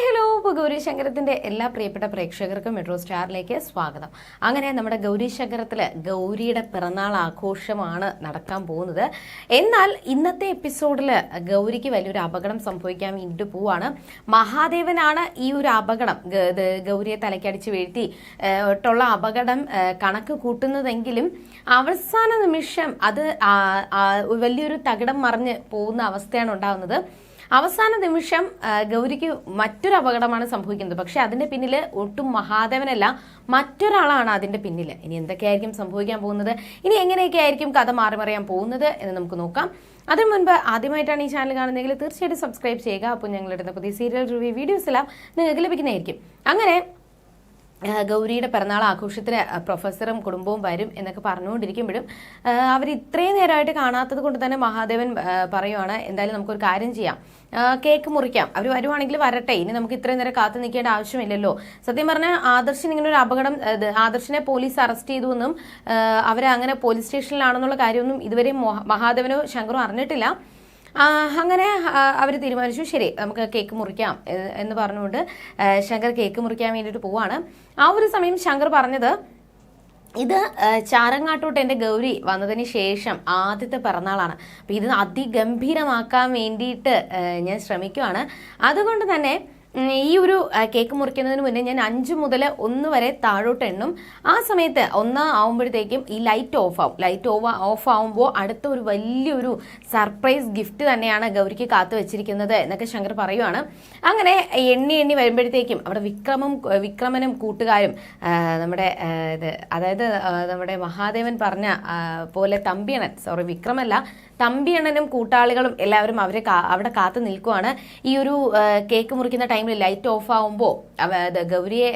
Hi hello ഇപ്പോൾ ഗൗരി ശങ്കരത്തിന്റെ എല്ലാ പ്രിയപ്പെട്ട പ്രേക്ഷകർക്കും മെട്രോ സ്റ്റാറിലേക്ക് സ്വാഗതം. അങ്ങനെ നമ്മുടെ ഗൗരി ശങ്കരത്തിൽ ഗൗരിയുടെ പിറന്നാൾ ആഘോഷമാണ് നടക്കാൻ പോകുന്നത്. എന്നാൽ ഇന്നത്തെ എപ്പിസോഡിൽ ഗൗരിക്ക് വലിയൊരു അപകടം സംഭവിക്കാൻ വേണ്ടി പോവാണ്. മഹാദേവനാണ് ഈ ഒരു അപകടം ഗൗരിയെ തലക്കടിച്ച് വീഴ്ത്തി ഒട്ടുള്ള അപകടം കണക്ക് കൂട്ടുന്നതെങ്കിലും അവസാന നിമിഷം അത് വലിയൊരു തകിടം മറിഞ്ഞ് പോകുന്ന അവസ്ഥയാണ് ഉണ്ടാകുന്നത്. അവസാന നിമിഷം ഗൗരിക്ക് മറ്റൊരു അപകടമാണ് സംഭവിക്കുന്നത്. പക്ഷെ അതിന്റെ പിന്നിൽ ഒട്ടും മഹാദേവനല്ല മറ്റൊരാളാണ് അതിന്റെ പിന്നിൽ ഇനി എന്തൊക്കെയായിരിക്കും സംഭവിക്കാൻ പോകുന്നത്? ഇനി എങ്ങനെയൊക്കെ ആയിരിക്കും കഥ മാറി മറിയാൻ പോകുന്നത് എന്ന് നമുക്ക് നോക്കാം. അതിനു മുൻപ് ആദ്യമായിട്ടാണ് ഈ ചാനൽ കാണുന്നതെങ്കിൽ തീർച്ചയായിട്ടും സബ്സ്ക്രൈബ് ചെയ്യുക. അപ്പോൾ ഞങ്ങളിടുന്ന പുതിയ സീരിയൽ റിവ്യൂ വീഡിയോസ് എല്ലാം നിങ്ങൾക്ക് ലഭിക്കുന്നതായിരിക്കും. അങ്ങനെ ഗൗരിയുടെ പിറന്നാൾ ആഘോഷത്തിന് പ്രൊഫസറും കുടുംബവും വരും എന്നൊക്കെ പറഞ്ഞുകൊണ്ടിരിക്കുമ്പോഴും അവർ ഇത്രയും നേരമായിട്ട് കാണാത്തത് കൊണ്ട് തന്നെ മഹാദേവൻ പറയുവാണ് എന്തായാലും നമുക്കൊരു കാര്യം ചെയ്യാം. കേക്ക് മുറിക്കാം. അവർ വരുവാണെങ്കിൽ വരട്ടെ. ഇനി നമുക്ക് ഇത്രയും നേരം കാത്തു നിൽക്കേണ്ട ആവശ്യമില്ലല്ലോ. സത്യം പറഞ്ഞാൽ ആദർശൻ ഇങ്ങനെ ഒരു അപകടം ആദർശനെ പോലീസ് അറസ്റ്റ് ചെയ്തു എന്നും അവർ അങ്ങനെ പോലീസ് സ്റ്റേഷനിലാണെന്നുള്ള കാര്യമൊന്നും ഇതുവരെയും മൊഹ- മഹാദേവനോ ശങ്കറും അറിഞ്ഞിട്ടില്ല. അങ്ങനെ അവർ തീരുമാനിച്ചു. ശരി നമുക്ക് കേക്ക് മുറിക്കാം എന്ന് പറഞ്ഞുകൊണ്ട് ശങ്കർ കേക്ക് മുറിക്കാൻ വേണ്ടിയിട്ട് പോവാണ്. ആ ഒരു സമയം ശങ്കർ പറഞ്ഞത് ഇത് ചാരങ്ങാട്ടോട്ട് എന്റെ ഗൗരി വന്നതിന് ശേഷം ആദ്യത്തെ പിറന്നാളാണ്. അപ്പം ഇത് അതിഗംഭീരമാക്കാൻ വേണ്ടിയിട്ട് ഞാൻ ശ്രമിക്കുവാണ്. അതുകൊണ്ട് തന്നെ ഈ ഒരു കേക്ക് മുറിക്കുന്നതിന് മുന്നേ ഞാൻ അഞ്ച് മുതൽ ഒന്ന് വരെ താഴോട്ട് എണ്ണും. ആ സമയത്ത് ഒന്ന് ആവുമ്പോഴത്തേക്കും ഈ ലൈറ്റ് ഓഫ് ആവും. ലൈറ്റ് ഓഫ് ഓഫ് ആവുമ്പോൾ അടുത്ത ഒരു വലിയൊരു സർപ്രൈസ് ഗിഫ്റ്റ് തന്നെയാണ് ഗൗരിക്ക് കാത്തു വെച്ചിരിക്കുന്നത് എന്നൊക്കെ ശങ്കർ പറയുവാണ്. അങ്ങനെ എണ്ണി എണ്ണി വരുമ്പോഴത്തേക്കും അവിടെ വിക്രമം വിക്രമനും കൂട്ടുകാരും നമ്മുടെ അതായത് നമ്മുടെ മഹാദേവൻ പറഞ്ഞ പോലെ തമ്പിയണൻ സോറി വിക്രമല്ല തമ്പിയണനും കൂട്ടാളികളും എല്ലാവരും അവരെ അവിടെ കാത്തു നിൽക്കുവാണ്. ഈ ഒരു കേക്ക് മുറിക്കുന്ന ടൈമിൽ ലൈറ്റ് ഓഫ് ആവുമ്പോൾ ഗൗരിയെ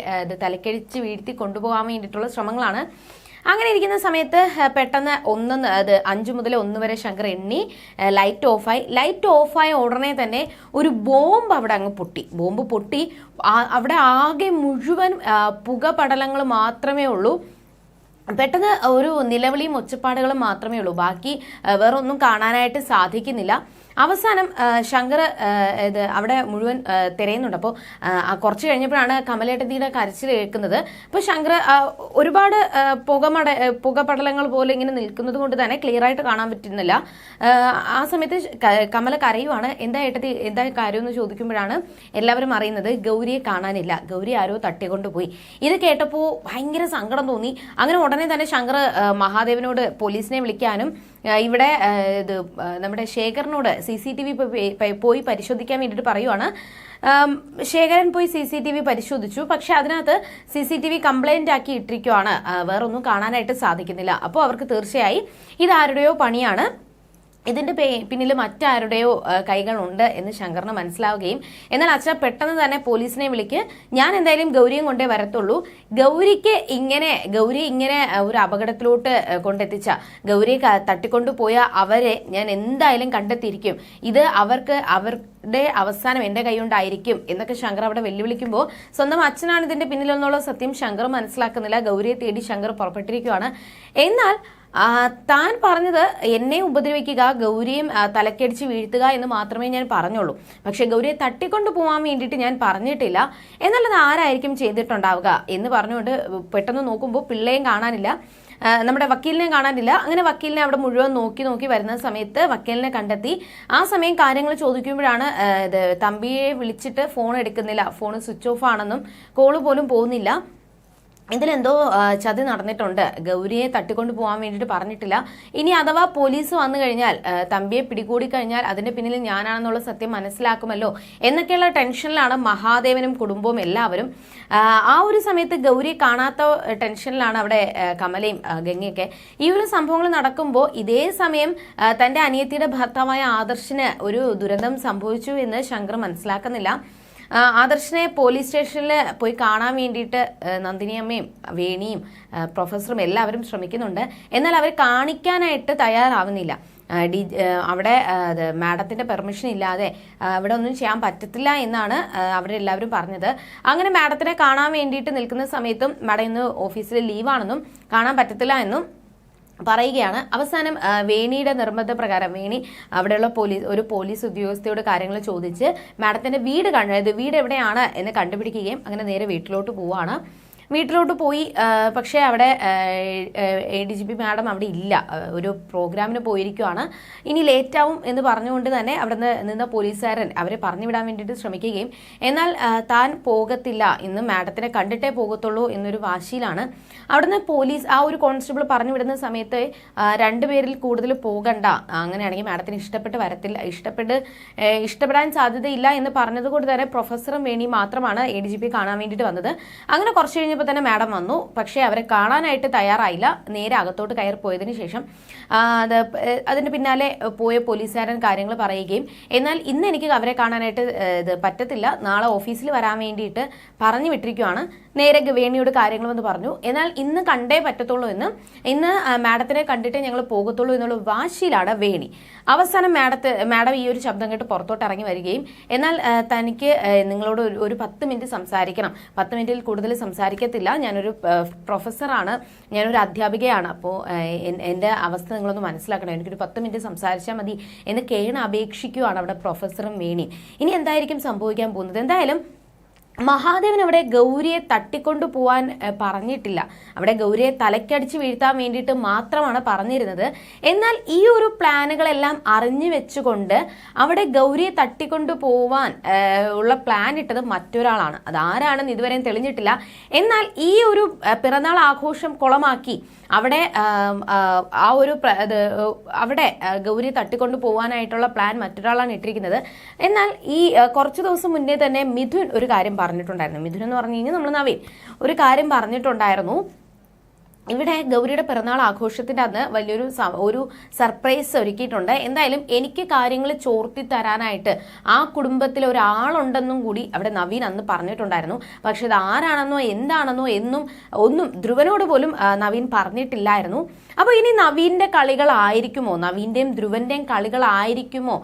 തലക്കടിച്ച് വീഴ്ത്തി കൊണ്ടുപോകാൻ വേണ്ടിയിട്ടുള്ള ശ്രമങ്ങളാണ്. അങ്ങനെ ഇരിക്കുന്ന സമയത്ത് പെട്ടെന്ന് ഒന്ന് അത് അഞ്ചു മുതൽ ഒന്ന് വരെ ശങ്കർ എണ്ണി ലൈറ്റ് ഓഫായി. ലൈറ്റ് ഓഫായ ഉടനെ തന്നെ ഒരു ബോംബ് അവിടെ അങ്ങ് പൊട്ടി. ബോംബ് പൊട്ടി. അവിടെ ആകെ മുഴുവൻ പുക പടലങ്ങൾ മാത്രമേ ഉള്ളൂ. പെട്ടെന്ന് ഒരു നിലവിളിയും ഒച്ചപ്പാടുകളും മാത്രമേ ഉള്ളൂ. ബാക്കി വേറൊന്നും കാണാനായിട്ട് സാധിക്കുന്നില്ല. അവസാനം ശങ്കർ ഇത് അവിടെ മുഴുവൻ തിരയുന്നുണ്ട്. അപ്പോൾ കുറച്ച് കഴിഞ്ഞപ്പോഴാണ് കമലേട്ടത്തിയുടെ കരച്ചിൽ കേൾക്കുന്നത്. അപ്പോൾ ശങ്കർ ഒരുപാട് പുകമട പുകപടലങ്ങൾ പോലെ ഇങ്ങനെ നിൽക്കുന്നത് കൊണ്ട് തന്നെ ക്ലിയർ ആയിട്ട് കാണാൻ പറ്റുന്നില്ല. ആ, സമയത്ത് കമല കരയുവാണ്. എന്താ ഏട്ടത്തി എന്താ കാര്യം എന്ന് ചോദിക്കുമ്പോഴാണ് എല്ലാവരും അറിയുന്നത് ഗൗരിയെ കാണാനില്ല. ഗൗരി ആരോ തട്ടിക്കൊണ്ട് പോയി ഇത് കേട്ടപ്പോൾ ഭയങ്കര സങ്കടം തോന്നി. അങ്ങനെ ഉടനെ തന്നെ ശങ്കർ മഹാദേവനോട് പോലീസിനെ വിളിക്കാനും ഇവിടെ ഇത് നമ്മുടെ ശേഖരനോട് സി സി ടി വി പോയി പരിശോധിക്കാൻ വേണ്ടിയിട്ട് പറയുവാണ്. ശേഖരൻ പോയി സി സി ടി വി പരിശോധിച്ചു. പക്ഷെ അതിനകത്ത് C C T V complaint ആക്കി ഇട്ടിരിക്കുവാണ്. വേറൊന്നും കാണാനായിട്ട് സാധിക്കുന്നില്ല. അപ്പോൾ അവർക്ക് തീർച്ചയായും ഇതാരുടെയോ പണിയാണ്. ഇതിന്റെ പിന്നിൽ മറ്റാരുടെയോ കൈകളുണ്ട് എന്ന് ശങ്കറിന് മനസ്സിലാവുകയും എന്നാൽ അച്ഛൻ പെട്ടെന്ന് തന്നെ പോലീസിനെ വിളിക്ക്. ഞാൻ എന്തായാലും ഗൗരിയും കൊണ്ടേ വരത്തുള്ളൂ. ഗൗരിക്ക് ഇങ്ങനെ ഗൗരി ഇങ്ങനെ ഒരു അപകടത്തിലോട്ട് കൊണ്ടെത്തിച്ച ഗൗരിയെ തട്ടിക്കൊണ്ടുപോയ അവരെ ഞാൻ എന്തായാലും കണ്ടെത്തിയിരിക്കും. ഇത് അവർക്ക് അവരുടെ അവസാനം എന്റെ കൈകൊണ്ടായിരിക്കും എന്നൊക്കെ ശങ്കർ അവിടെ വെല്ലുവിളിക്കുമ്പോൾ സ്വന്തം അച്ഛനാണ് ഇതിന്റെ പിന്നിലെന്നുള്ള സത്യം ശങ്കർ മനസ്സിലാക്കുന്നില്ല. ഗൗരിയെ തേടി ശങ്കർ പുറപ്പെട്ടിരിക്കുകയാണ് എന്നാൽ താൻ പറഞ്ഞത് എന്നെ ഉപദ്രവിക്കുക ഗൗരിയും തലക്കടിച്ച് വീഴ്ത്തുക എന്ന് മാത്രമേ ഞാൻ പറഞ്ഞുള്ളൂ. പക്ഷെ ഗൗരിയെ തട്ടിക്കൊണ്ടു പോകാൻ വേണ്ടിയിട്ട് ഞാൻ പറഞ്ഞിട്ടില്ല. എന്നുള്ളത് ആരായിരിക്കും ചെയ്തിട്ടുണ്ടാവുക എന്ന് പറഞ്ഞുകൊണ്ട് പെട്ടെന്ന് നോക്കുമ്പോൾ പിള്ളേയും കാണാനില്ല. നമ്മുടെ വക്കീലിനെ കാണാനില്ല. അങ്ങനെ വക്കീലിനെ അവിടെ മുഴുവൻ നോക്കി നോക്കി വരുന്ന സമയത്ത് വക്കീലിനെ കണ്ടെത്തി. ആ സമയം കാര്യങ്ങൾ ചോദിക്കുമ്പോഴാണ് തമ്പിയെ വിളിച്ചിട്ട് ഫോൺ എടുക്കുന്നില്ല. ഫോൺ സ്വിച്ച് ഓഫ് ആണെന്നും കോൾ പോലും പോകുന്നില്ല. ഇതിലെന്തോ ചതി നടന്നിട്ടുണ്ട്. ഗൗരിയെ തട്ടിക്കൊണ്ട് പോകാൻ വേണ്ടിയിട്ട് പറഞ്ഞിട്ടില്ല. ഇനി അഥവാ പോലീസ് വന്നു കഴിഞ്ഞാൽ തമ്പിയെ പിടികൂടി കഴിഞ്ഞാൽ അതിന്റെ പിന്നിൽ ഞാനാണെന്നുള്ള സത്യം മനസ്സിലാക്കുമല്ലോ എന്നൊക്കെയുള്ള ടെൻഷനിലാണ് മഹാദേവനും കുടുംബവും എല്ലാവരും. ആ, ഒരു സമയത്ത് ഗൗരിയെ കാണാത്ത ടെൻഷനിലാണ് അവിടെ കമലയും ഗംഗയൊക്കെ. ഈ ഒരു സംഭവങ്ങൾ നടക്കുമ്പോൾ ഇതേ സമയം തന്റെ അനിയത്തിയുടെ ഭർത്താവായ ആദർശിന് ഒരു ദുരന്തം സംഭവിച്ചു എന്ന് ശങ്കർ മനസ്സിലാക്കുന്നില്ല. ആദർശിനെ പോലീസ് സ്റ്റേഷനിൽ പോയി കാണാൻ വേണ്ടിയിട്ട് നന്ദിനി നന്ദിനിയമ്മയും വേണിയും പ്രൊഫസറും എല്ലാവരും ശ്രമിക്കുന്നുണ്ട്. എന്നാൽ അവർ കാണിക്കാനായിട്ട് തയ്യാറാവുന്നില്ല. ഡി അവിടെ മാഡത്തിന്റെ പെർമിഷൻ ഇല്ലാതെ അവിടെ ഒന്നും ചെയ്യാൻ പറ്റത്തില്ല എന്നാണ് അവരെല്ലാവരും പറഞ്ഞത്. അങ്ങനെ മാഡത്തിനെ കാണാൻ വേണ്ടിയിട്ട് നിൽക്കുന്ന സമയത്തും മാഡം ഇന്ന് ഓഫീസിൽ ലീവാണെന്നും കാണാൻ പറ്റത്തില്ല എന്നും പറയുകയാണ്. അവസാനം വേണിയുടെ നിർബന്ധപ്രകാരം വേണി അവിടെയുള്ള പോലീസ് ഒരു പോലീസ് ഉദ്യോഗസ്ഥയോട് കാര്യങ്ങൾ ചോദിച്ച് മാഡത്തിന്റെ വീട് കണ്ടത് വീട് എവിടെയാണ്? എന്ന് കണ്ടുപിടിക്കുകയും അങ്ങനെ നേരെ വീട്ടിലോട്ട് പോവാണ് വീട്ടിലോട്ട് പോയി പക്ഷേ അവിടെ A D G P madam അവിടെ ഇല്ല. ഒരു പ്രോഗ്രാമിന് പോയിരിക്കുവാണ്. ഇനി ലേറ്റ് ആവും എന്ന് പറഞ്ഞുകൊണ്ട് തന്നെ അവിടെ നിന്ന് പോലീസുകാരൻ അവരെ പറഞ്ഞു വിടാൻ വേണ്ടിയിട്ട് ശ്രമിക്കുകയും. എന്നാൽ താൻ പോകത്തില്ല ഇന്ന് മാഡത്തിനെ കണ്ടിട്ടേ പോകത്തുള്ളൂ എന്നൊരു വാശിയിലാണ്. അവിടുന്ന് പോലീസ് ആ ഒരു കോൺസ്റ്റബിൾ പറഞ്ഞു വിടുന്ന സമയത്ത് രണ്ടുപേരിൽ കൂടുതൽ പോകണ്ട. അങ്ങനെയാണെങ്കിൽ മാഡത്തിന് ഇഷ്ടപ്പെട്ട് വരത്തില്ല. ഇഷ്ടപ്പെട്ട് ഇഷ്ടപ്പെടാൻ സാധ്യതയില്ല എന്ന് പറഞ്ഞതുകൊണ്ട് തന്നെ പ്രൊഫസറും വേണി മാത്രമാണ് എ ഡി ജി പി കാണാൻ വേണ്ടിയിട്ട് വന്നത്. അങ്ങനെ കുറച്ച് കഴിഞ്ഞപ്പോൾ തന്നെ മാഡം വന്നു. പക്ഷേ അവരെ കാണാനായിട്ട് തയ്യാറായില്ല. നേരെ അകത്തോട്ട് കയറി പോയതിന് ശേഷം അതിന് പിന്നാലെ പോയ പോലീസുകാരൻ കാര്യങ്ങൾ പറയുകയും എന്നാൽ ഇന്ന് എനിക്ക് അവരെ കാണാനായിട്ട് ഇത് പറ്റത്തില്ല. നാളെ ഓഫീസിൽ വരാൻ വേണ്ടിയിട്ട് പറഞ്ഞു വിട്ടിരിക്കുവാണ്. നേരെ ഗവേണിയോട് കാര്യങ്ങൾ വന്ന് പറഞ്ഞു. എന്നാൽ ഇന്ന് കണ്ടേ പറ്റത്തുള്ളൂ എന്ന് ഇന്ന് മാഡത്തിനെ കണ്ടിട്ട് ഞങ്ങൾ പോകത്തുള്ളൂ എന്നുള്ള വാശിയിലാണ് വേണി. അവസാനം മാഡത്തെ മാഡം ഈ ഒരു ശബ്ദം കേട്ട് പുറത്തോട്ട് ഇറങ്ങി വരികയും എന്നാൽ തനിക്ക് നിങ്ങളോട് ഒരു- പത്ത് മിനിറ്റ് സംസാരിക്കണം. പത്ത് മിനിറ്റിൽ കൂടുതൽ സംസാരിക്കത്തില്ല ഞാനൊരു പ്രൊഫസറാണ്. ഞാനൊരു അധ്യാപികയാണ്. അപ്പോൾ എന്റെ അവസ്ഥ നിങ്ങളൊന്ന് മനസ്സിലാക്കണം. എനിക്കൊരു പത്ത് മിനിറ്റ് സംസാരിച്ചാൽ മതി എന്ന് കേണ അപേക്ഷിക്കുകയാണ് അവിടെ പ്രൊഫസറും വേണി. ഇനി എന്തായിരിക്കും സംഭവിക്കാൻ പോകുന്നത്? എന്തായാലും മഹാദേവൻ അവിടെ ഗൗരിയെ തട്ടിക്കൊണ്ടു പോവാൻ പറഞ്ഞിട്ടില്ല. അവിടെ ഗൗരിയെ തലക്കടിച്ച് വീഴ്ത്താൻ വേണ്ടിയിട്ട് മാത്രമാണ് പറഞ്ഞിരുന്നത്. എന്നാൽ ഈ ഒരു പ്ലാനുകളെല്ലാം അറിഞ്ഞു വെച്ചുകൊണ്ട് അവിടെ ഗൗരിയെ തട്ടിക്കൊണ്ടു പോവാൻ ഉള്ള പ്ലാൻ ഇട്ടത് മറ്റൊരാളാണ്. അതാരാണെന്ന് ഇതുവരെയും തെളിഞ്ഞിട്ടില്ല. എന്നാൽ ഈ ഒരു പിറന്നാൾ ആഘോഷം കുളമാക്കി അവിടെ ആ, ഒരു അവിടെ ഗൗരി തട്ടിക്കൊണ്ടു പോകാനായിട്ടുള്ള പ്ലാൻ മറ്റൊരാളാണ് ഇട്ടിരിക്കുന്നത്. എന്നാൽ ഈ കുറച്ച് ദിവസം മുന്നേ തന്നെ മിഥുൻ ഒരു കാര്യം പറഞ്ഞിട്ടുണ്ടായിരുന്നു. മിഥുൻ എന്ന് പറഞ്ഞു കഴിഞ്ഞാൽ നമ്മൾ നവീൻ ഒരു കാര്യം പറഞ്ഞിട്ടുണ്ടായിരുന്നു. ഇവിടെ ഗൗരിയുടെ പിറന്നാൾ ആഘോഷത്തിന്റെ അന്ന് വലിയൊരു ഒരു സർപ്രൈസ് ഒരുക്കിയിട്ടുണ്ട്. എന്തായാലും എനിക്ക് കാര്യങ്ങൾ ചോർത്തി തരാനായിട്ട് ആ കുടുംബത്തിൽ ഒരാളുണ്ടെന്നും കൂടി അവിടെ നവീൻ അന്ന് പറഞ്ഞിട്ടുണ്ടായിരുന്നു. പക്ഷെ ഇത് ആരാണെന്നോ എന്താണെന്നോ എന്നും ഒന്നും ധ്രുവനോട് പോലും നവീൻ പറഞ്ഞിട്ടില്ലായിരുന്നു. അപ്പോൾ ഇനി നവീന്റെ കളികളായിരിക്കുമോ നവീന്റെയും ധ്രുവന്റെയും കളികളായിരിക്കുമോ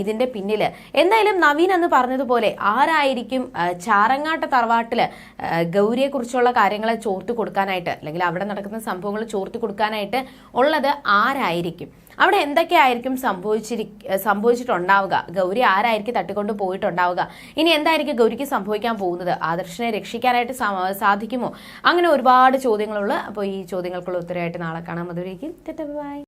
ഇതിന്റെ പിന്നിൽ? എന്തായാലും നവീൻ അന്ന് പറഞ്ഞതുപോലെ ആരായിരിക്കും ചാറങ്ങാട്ട് തറവാട്ടിൽ തറവാട്ടിൽ ഗൗരിയെ കുറിച്ചുള്ള കാര്യങ്ങളെ ചോർത്തി കൊടുക്കാനായിട്ട് അല്ലെങ്കിൽ അവിടെ നടക്കുന്ന സംഭവങ്ങൾ ചോർത്തി കൊടുക്കാനായിട്ട് ഉള്ളത് ആരായിരിക്കും? അവിടെ എന്തൊക്കെയായിരിക്കും സംഭവിച്ചിരി സംഭവിച്ചിട്ടുണ്ടാവുക? ഗൗരി ആരായിരിക്കും തട്ടിക്കൊണ്ട് പോയിട്ടുണ്ടാവുക? ഇനി എന്തായിരിക്കും ഗൗരിക്ക് സംഭവിക്കാൻ പോകുന്നത്? ആദർശനെ രക്ഷിക്കാനായിട്ട് സാധിക്കുമോ? അങ്ങനെ ഒരുപാട് ചോദ്യങ്ങളുള്ള അപ്പോൾ ഈ ചോദ്യങ്ങൾക്കുള്ള ഉത്തരവായിട്ട് നാളെ കാണാം. അതുവരേക്കും ബൈ.